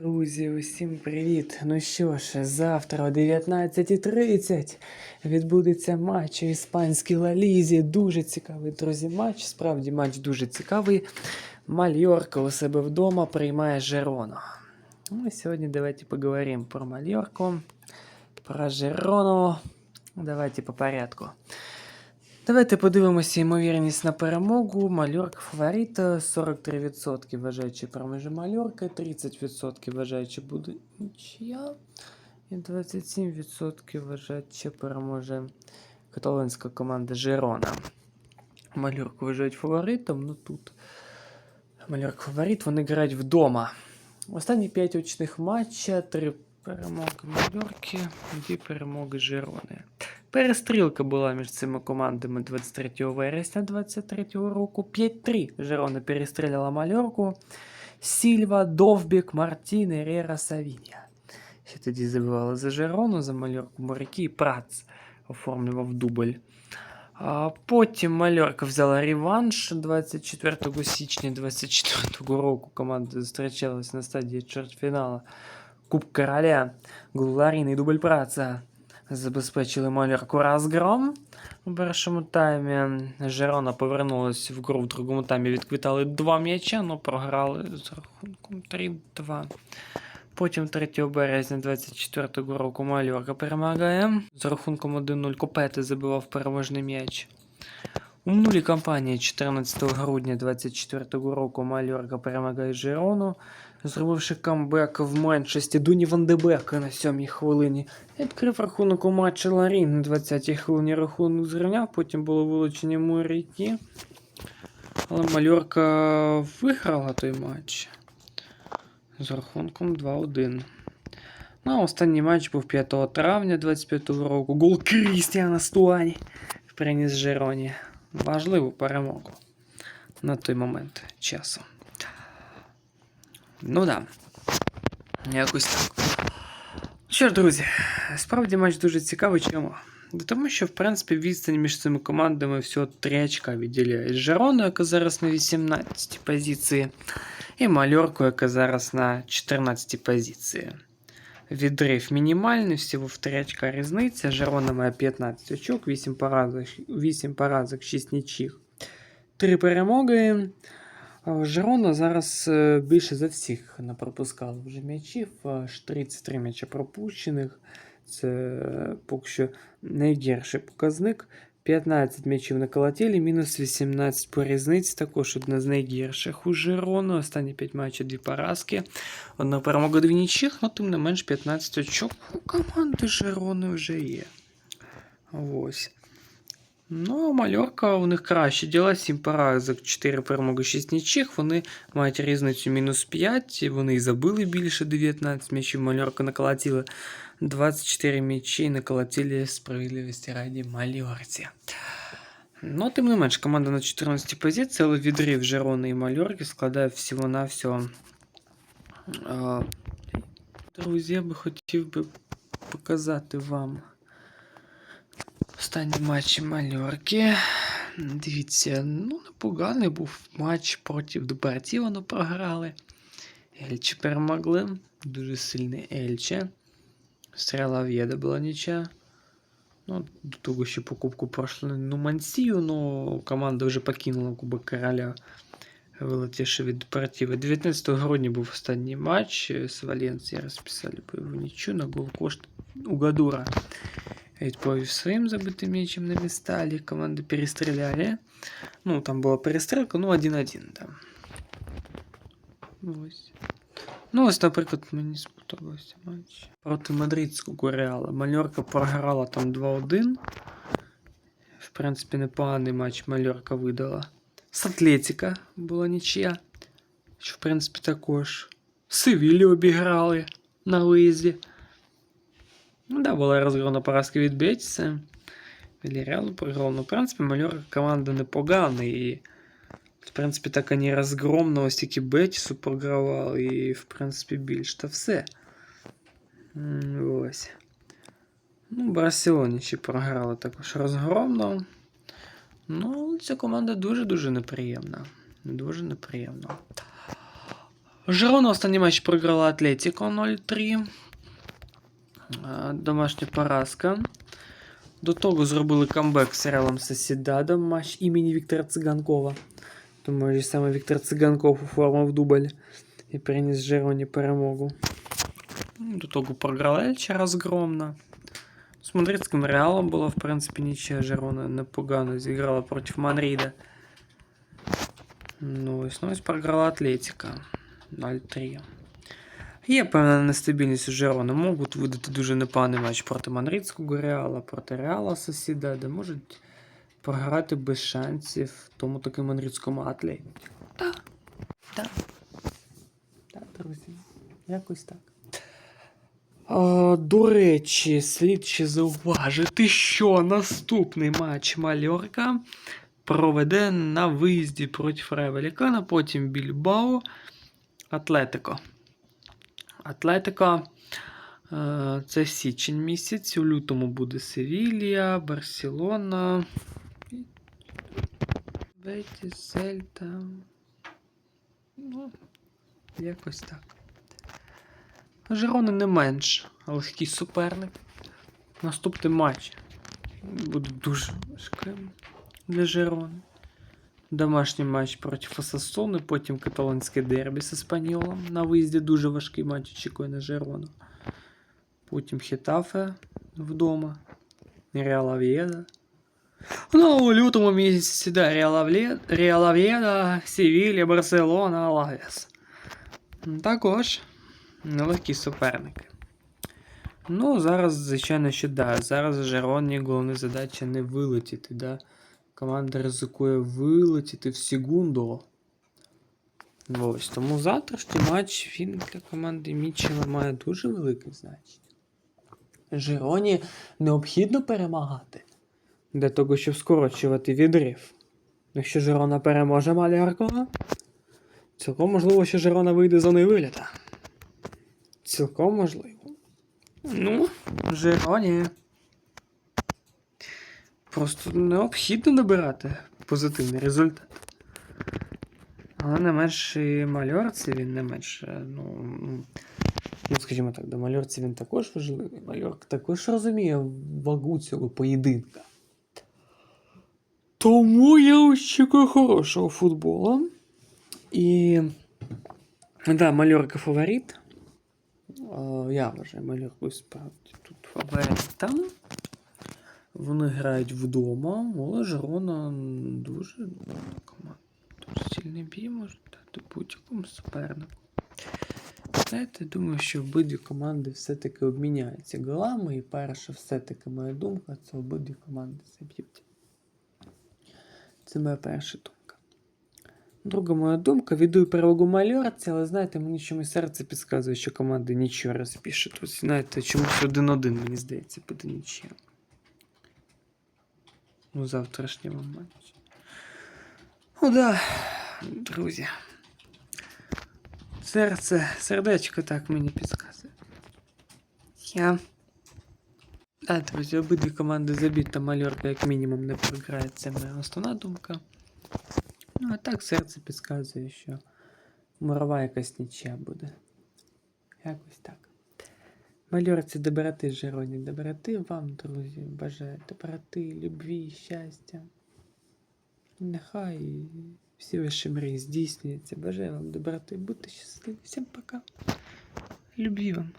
Друзі, усім привіт! Ну що ж, завтра о 19.30 відбудеться матч у іспанській Лалізі. Дуже цікавий, друзі, матч. Справді матч дуже цікавий. Мальорка у себе вдома приймає Жерону. Ну сьогодні давайте поговоримо про Мальорку, про Жерону. Давайте по порядку. Давайте подивимося ймовірність на перемогу. Мальорка фаворита 43% вважаючи переможе Мальорка, 30% вважаючи буде нічия. І 27% вважаючи переможе каталонська команда Жерона. Мальорку вважають фаворитом, ну тут Мальорка фаворит, вони грають вдома. Останні 5 очних матча, 3 перемоги Мальорки, 2 перемоги Жерони. Перестрілка була між цими командами 23 вересня 2023 року. 5-3 Жерона перестріляла Мальорку. Сільва, Довбік, Мартін, Ерера, Савіння. Ще тоді забивали за Жерону, за Мальорку моряки і Прац оформлював дубль. А потім Мальорка взяла реванш 24 січня 2024 року. Команда зустрічалась на стадії чвертьфіналу Куб Короля. Гуларін і дубль праца Забезпечили Мальорку розгром у першому таймі. Жерона повернулася в гру в другому таймі, відквітали два м'яча, але програли з рахунком 3-2. Потім 3 березня 24 року Мальорка перемагає. З рахунком 1-0 Копети забивав переможний м'яч. У минулій кампанії 14 грудня 24 року Мальорка перемагає Жерону, зробивши камбек в меншості Дуні Вандебека на 7-й хвилині. Відкрив рахунок у матчі Ларін на 20-й хвилині рахунок зрівняв, потім було вилучення моряки. Але Мальорка виграла той матч з рахунком 2-1. Ну, а останній матч був 5 травня 25 року. Гол Крістіана Стуані приніс Жероні. Важливу перемогу на той момент часу. Ну да. Якось так. Що ж, друзі, справді матч дуже цікавий. Чому? Да Тому що, в принципі, відстань між цими командами всього 3 очка відділяє Жерону, яка зараз на 18 позиції, і Мальорку, яка зараз на 14 позиції. Відрив мінімальний, всього в 3 різниця. Жерона має 15 очок, 8 поразок, 8 поразок 6 нічих. 3 перемоги. Жерона зараз е, більше за всіх не пропускала вже м'ячів, аж 33 м'яча пропущених. Це е, поки що найгірший показник. 15 м'ячів на колотілі, мінус 18 по різниці, також одна з найгірших у Жерону. Останні 5 матчів, 2 поразки. Одна перемога дві нічих, але тим не менш 15 очок у команди Жерони вже є. Ось. Ну, а Мальорка у них краще діла, 7 поразок, 4 перемоги, 6 нічих. Вони мають різницю мінус 5, вони і забили більше 19 м'ячів. Мальорка наколотила 24 м'ячі, наколотили справедливості раді Мальорці. Ну, тим не менш, команда на 14 позиції, але відрив Жерони і Мальорки складає всього-навсього. А, Друзі, я би хотів би показати вам Останні матчі Мальорки. Дивіться, ну, непоганий був матч проти Депортіва, ну програли. Ельче перемогли. Дуже сильний Ельче. Стрела В'єда була нічия. Ну, до того ще покупку пройшли ну, Мансію, но команда вже покинула Кубок Короля, вилетівши від Депортіва. 19 грудня був останній матч з Валенсії розписали бойову нічю на гол кошт у Гадура. Відповів своїм забитим м'ячем на Місталі. Команди перестріляли. Ну, там була перестрілка, ну 1-1 там. Ось. Ну, ось, наприклад, мені сподобався матч. Проти мадридського Реала. Мальорка програла там 2-1. В принципі, непоганий матч Мальорка видала. З Атлетіка була нічия. Що, в принципі, також. Севілі обіграли на виїзді. Ну да, була розгромна поразка від Бетіса. Вільяреалу програв. Ну, в принципі, Мальорка команда непогана. І, в принципі, так вони розгромно ось тільки Бетісу програвали. І, в принципі, більш та все. Ось. Ну, Барселоні ще програли також розгромно. Ну, ця команда дуже-дуже неприємна. Дуже неприємна. Жирона останній матч програла Атлетіко 0-3. Е, Домашня поразка. До того зробили камбек з Реалом Сосідадом матч імені Віктора Циганкова. Тому що саме Віктор Циганков оформив дубль і приніс Жироні перемогу. Ну, До того програла Ельча розгромно. З мадридським Реалом було, в принципі, нічия Жирона непогано зіграла проти Манріда. Ну, ось, ну, ось програла Атлетіка 0-3. Є певна нестабільність у Жирона. Можуть видати дуже непоганий матч проти Манридського Реала, проти Реала Сосіда, де можуть програти без шансів тому таки Манридському Атлетіку. Так. Так. Так, друзі. Якось так. А, до речі, слід ще зауважити, що наступний матч Мальорка проведе на виїзді проти Фревелікана, потім Більбао, Атлетико. Атлетико е, це січень місяць. У лютому буде Севілія, Барселона. Бетіс, Сельта. Ну, якось так. Жерони не менш легкий суперник. Наступний матч буде дуже важким для Жерони. Домашній матч проти Фасасони, потім каталонське дербі з Еспаньолом. На виїзді дуже важкий матч очікує на Жерону. Потім Хетафе вдома. Реал Ав'єда. Ну, у лютому місяці, да, Реал Ав'єда, Севілля, Барселона, Алагес. Також нелегкі суперники. Ну, зараз, звичайно, що да. Зараз Жероні головна задача не вилетіти, да. Команда ризикує вилетіти в секунду. Ось. Тому завтрашній матч він для команди Мічела має дуже велике значення. Жероні необхідно перемагати для того, щоб скорочувати відрив. Якщо Жерона переможе Маляркова, цілком можливо, що Жерона вийде за невиліта. Цілком можливо. Ну, Жероні. Просто необхідно набирати позитивний результат. Але не менш і мальорці він не менш. Ну, ну, скажімо так, до мальорці він також важливий. Мальорк також розуміє вагу цього поєдинка. Тому я очікую хорошого футболу. І. Да, Мальорка фаворит. Е, Я вважаю Мальорку справді тут фаворитом. Вони грають вдома, але Жирона дуже добра команда. Дуже сильний бій може дати будь-якому супернику. Знаєте, думаю, що обидві команди все-таки обміняються голами, і перша все-таки моя думка, це обидві команди заб'ють. Це моя перша думка. Друга моя думка, віддаю перевагу Мальорці, але знаєте, мені чомусь серце підказує, що команди нічого розпишуть. Ось знаєте, чомусь один-один, мені здається, буде нічим. У завтрашньому матчі. Ну да, друзі. Серце, сердечко так мені підказує. Я. Да, друзі, обидві команди заб'ють, та мальорка як мінімум не програє. Це моя основна думка. Ну, а так серце підказує, що мирова якась нічия буде. Якось так. Мальорці доброти, Жероні, доброти вам, друзі, бажаю доброти, любві, щастя. Нехай всі ваші мрії здійснюються. Бажаю вам доброти, будьте щасливі. Всім пока. Любі вам.